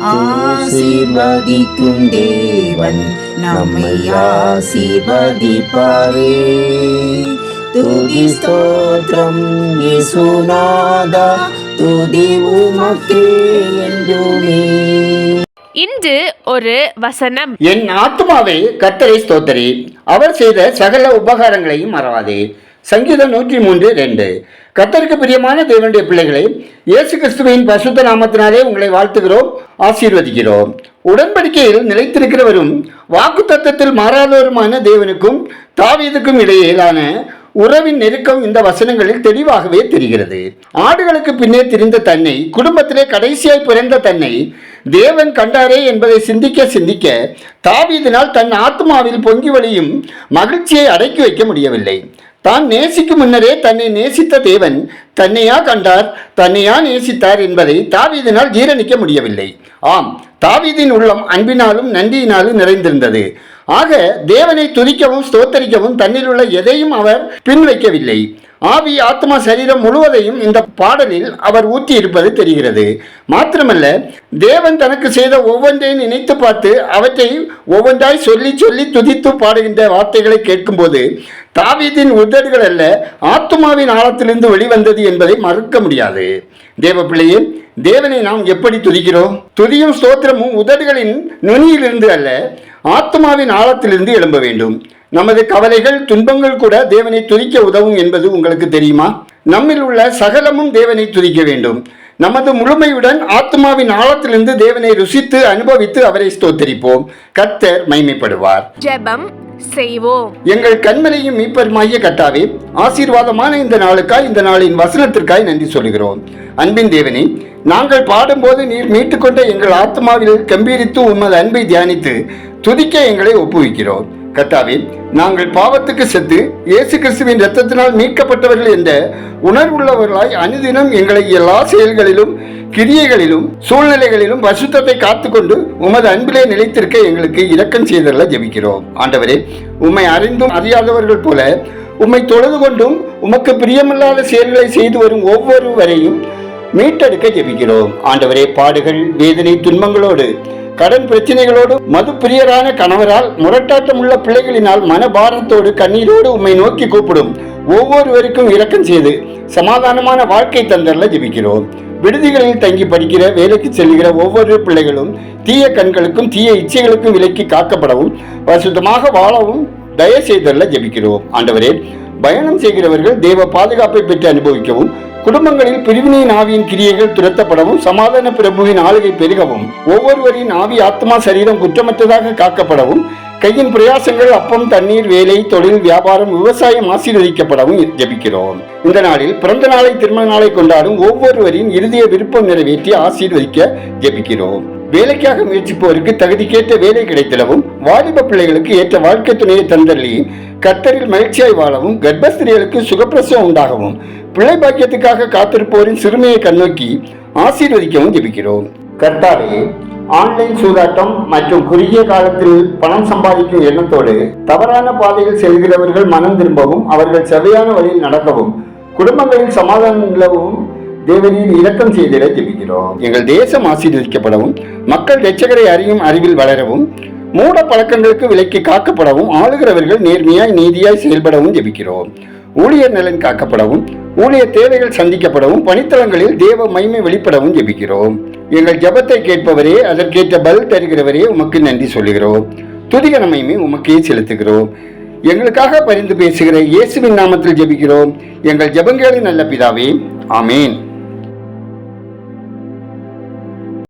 ஆசீர்வதிக்கும் தேவன் நம்மை ஆசீர்வதிப்பாரே. துதி ஸ்தோத்திரம் இயேசுநாதா துதி உமக்கே என்றுமே. இன்று ஒரு வசனம். என் ஆத்துமாவே கர்த்தரை ஸ்தோத்தரி. அவர் செய்த சகல உபகாரங்களையும் மறவாதே. சங்கீதம் நூற்றி மூன்று ரெண்டு. கத்தருக்கு பிரியமான தேவனுடைய பிள்ளைகளை இயேசு கிறிஸ்துவின் பசுத்த நாமத்தினாலே உங்களை வாழ்த்துகிறோம் ஆசீர்வதிக்கிறோம். உடன்படிக்கையில் நிலைத்திருக்கிறவரும் வாக்கு தத்தத்தில் மாறாதவருமான தேவனுக்கும் தாவீதுக்கும் இடையிலான உறவின் நெருக்கம் இந்த வசனங்களில் தெளிவாகவே தெரிகிறது. ஆடுகளுக்கு பின்னே திரிந்த தன்னை குடும்பத்திலே கடைசியாய் பிறந்த தன்னை தேவன் கண்டாரே என்பதை சிந்திக்க சிந்திக்க தாவீதினால் தன் ஆத்மாவில் பொங்கி வழியும் மகிழ்ச்சியை அடக்கி வைக்க முடியவில்லை. தான் நேசிக்கும் முன்னரே தன்னை நேசித்த தேவன் தன்னையா கண்டார் தன்னையா நேசித்தார் என்பதை தாவீதினால் ஜீரணிக்க முடியவில்லை. ஆம் தாவீதின் உள்ளம் அன்பினாலும் நன்றியினாலும் நிறைந்திருந்தது. ஆக தேவனை துதிக்கவும் ஸ்தோத்தரிக்கவும் தன்னில் உள்ள எதையும் அவர் பின்வைக்கவில்லை. ஆவி ஆத்மா சரீரம் முழுவதையும் இந்த பாடலில் அவர் ஊற்றி இருப்பது தெரிகிறது. மாத்திரமல்ல தேவன் தனக்கு செய்த ஒவ்வொன்றையும் நினைத்து பார்த்து அவற்றை ஒவ்வொன்றாய் சொல்லி சொல்லி துதித்து பாடுகின்ற வார்த்தைகளை கேட்கும்போது தாவீதின் உதடுகள் அல்ல ஆத்மாவின் ஆழத்திலிருந்து வெளிவந்தது என்பதை மறுக்க முடியாது. தேவ பிள்ளையே தேவனை நாம் எப்படி துதிக்கிறோம்? துதியும் ஸ்தோத்திரமும் உதடுகளின் நுனியிலிருந்து அல்ல ஆத்மாவின் ஆழத்திலிருந்து எழும்ப வேண்டும். நமது கவலைகள் துன்பங்கள் கூட தேவனை துதிக்க உதவும் என்பது உங்களுக்கு தெரியுமா? நம்மில் உள்ள சகலமும் தேவனை துதிக்க வேண்டும். நமது முழுமையுடன் ஆத்மாவின் ஆழத்திலிருந்து தேவனை ருசித்து அனுபவித்து அவரை ஸ்தோத்தரிப்போம். கர்த்தர் மைமைப்படுவார் ஜெபம் செய்வோம். எங்கள் கண்மலையும் மீப்பருமாகிய கட்டாவே ஆசீர்வாதமான இந்த நாளுக்காய் இந்த நாளின் வசனத்திற்காய் நன்றி சொல்கிறோம் அன்பின் தேவனே நாங்கள் பாடும்போது நீர் மீட்டுக்கொண்ட எங்கள் ஆத்மாவில் கம்பீரித்து உமது அன்பை தியானித்து துதிக்க எங்களை ஒப்புவிக்கிறோம். கத்தாவே நாங்கள் பாவத்துக்கு செத்து இயேசு கிறிஸ்துவின் ரத்தத்தினால் மீட்கப்பட்டவர்கள் என்ற உணர்வுள்ளவர்களாய் அனுதினம் எங்களை எல்லா செயல்களிலும் கிரியைகளிலும் சூழ்நிலைகளிலும் பசுத்தத்தை காத்துக்கொண்டு உமது அன்பிலே நிலைத்திருக்க எங்களுக்கு இரக்கம் செய்தல ஜெபிக்கிறோம். ஆண்டவரே உம்மை அறிந்தும் அறியாதவர்கள் போல உம்மை தொழுது கொண்டும் உமக்கு பிரியமில்லாத செயல்களை செய்து வரும் ஒவ்வொருவரையும் மீட்டெடுக்க ஜெபிக்கிறோம். ஆண்டவரே பாடுகள் வேதனை துன்பங்களோடு கடன் பிரச்சனைகளோடு மது பிரியரான கணவரால் முரட்டாட்டம் உள்ள பிள்ளைகளினால் மனபாரத்தோடு கண்ணீரோடு உம்மை நோக்கி கூப்பிடும். ஒவ்வொருவருக்கும் இரக்கம் செய்து சமாதானமான வாழ்க்கை தந்தரல ஜெபிக்கிறோம். விடுதிகளில் தங்கி படிக்கிற வேலைக்கு செல்கிற ஒவ்வொரு பிள்ளைகளும் தீய கண்களுக்கும் தீய இச்சைகளுக்கும் விலக்கி காக்கப்படவும் வசுத்தமாக வாழவும் தயவு செய்தரில் ஜெபிக்கிறோம். ஆண்டவரே பயணம் செய்கிறவர்கள் தேவ பாதுகாப்பை பெற்று அனுபவிக்கவும் குடும்பங்களில் பிரிவினையின் ஆவியின் கிரியைகள் துரத்தப்படவும் சமாதான பிரபுவின் ஆளுகை பெருகவும் ஒவ்வொருவரின் ஆவி ஆத்மா சரீரம் குற்றமற்றதாக காக்கப்படவும் கையின் பிரயாசங்கள் அப்பம் தண்ணீர் வேலை தொழில் வியாபாரம் விவசாயம் ஆசீர்வதிக்கப்படவும் ஜெபிக்கிறோம். இந்த நாளில் பிறந்த நாளை திருமண நாளை கொண்டாடும் ஒவ்வொருவரின் இறுதிய விருப்பம் நிறைவேற்றி ஆசீர்வதிக்க ஜெபிக்கிறோம். வேலைக்காக முயற்சிப்போருக்கு தகுதிக்கேற்ற வேலை கிடைத்திடவும் வாலிப பிள்ளைகளுக்கு ஏற்ற வாழ்க்கை துணையை தந்தள்ளி கத்தரில் மகிழ்ச்சியாய் வாழவும் கர்ப்பஸ்திரிகளுக்கு சுகப்பிரசவம் உண்டாகவும் பிள்ளை பாக்கியத்துக்காக காத்திருப்போரின் சிறுமையை கண்ணோக்கி ஆசீர்வதிக்கவும் ஜெபிக்கிறோம். கர்த்தாவே ஆன்லைன் சூதாட்டம் மற்றும் குறுகிய காலத்தில் பணம் சம்பாதிக்கும் எண்ணத்தோடு தவறான பாதையில் செல்கிறவர்கள் மனம் திரும்பவும் அவர்கள் செவையான வழியில் நடக்கவும் குடும்பங்களில் சமாதானம் நிலவும் தேவனின் இரக்கம் செய்திட ஜெபிக்கிறோம். எங்கள் தேசம் ஆசீர்வதிக்கப்படவும் மக்கள் ரட்சகரை அறியும் அறிவில் வளரவும் மூட பழக்கங்களுக்கு விலக்கி காக்கப்படவும் ஆளுகிறவர்கள் நேர்மையாய் நீதியாய் செயல்படவும் ஜெபிக்கிறோம். ஊழியர் நலன் காக்கப்படவும் ஊழிய தேவைகள் சந்திக்கப்படவும் பணித்தளங்களில் தேவ மைமை வெளிப்படவும் ஜெபிக்கிறோம். எங்கள் ஜபத்தை கேட்பவரே அதற்கேற்ற பதில் தருகிறவரே உமக்கு நன்றி சொல்லுகிறோம். துதிகன மைமை உமக்கே செலுத்துகிறோம். எங்களுக்காக பரிந்து பேசுகிற இயேசுவின் நாமத்தில் ஜெபிக்கிறோம். எங்கள் ஜெபங்களின் நல்ல பிதாவே ஆமேன்.